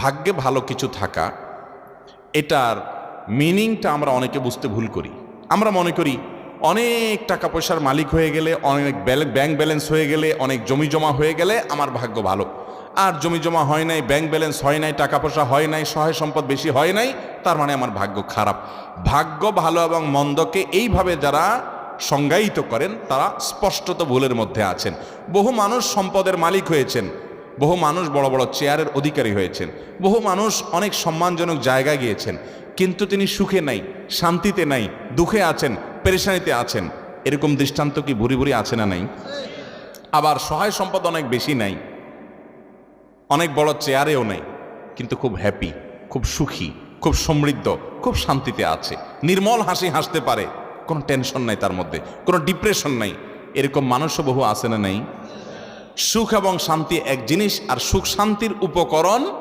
ভাগ্যে ভালো কিছু থাকা, এটার মিনিংটা আমরা অনেকে বুঝতে ভুল করি। আমরা মনে করি অনেক টাকা পয়সার মালিক হয়ে গেলে, অনেক ব্যাংক ব্যালেন্স হয়ে গেলে, অনেক জমি জমা হয়ে গেলে আমার ভাগ্য ভালো। আর জমি জমা হয় নাই ব্যাংক ব্যালেন্স হয় নাই টাকা পয়সা হয় নাই, সহায় সম্পদ বেশি হয় নাই, তার মানে আমার ভাগ্য খারাপ। ভাগ্য ভালো এবং মন্দকে এইভাবে যারা সংজ্ঞায়িত করেন, তারা স্পষ্টত ভুলের মধ্যে আছেন। বহু মানুষ সম্পদের মালিক হয়েছেন বহু মানুষ বড় বড় চেয়ারের অধিকারী হয়েছেন। বহু মানুষ অনেক সম্মানজনক জায়গায় গিয়েছেন। কিন্তু তিনি সুখে নাই, শান্তিতে নাই, দুঃখে আছেন, পেরেশানিতে আছেন। এরকম দৃষ্টান্ত কি ভুরি ভুরি আছে না নাই? আবার সহায় সম্পদ অনেক বেশি নাই। অনেক বড় চেয়ারেও নেই। কিন্তু খুব হ্যাপি খুব সুখী, খুব সমৃদ্ধ, খুব শান্তিতে আছে। নির্মল হাসি হাসতে পারে। কোনো টেনশন নাই তার মধ্যে, কোনো ডিপ্রেশন নাই। এরকম মানুষও বহু আছে না নাই? সুখ এবং শান্তি এক জিনিস আর সুখ শান্তির উপকরণ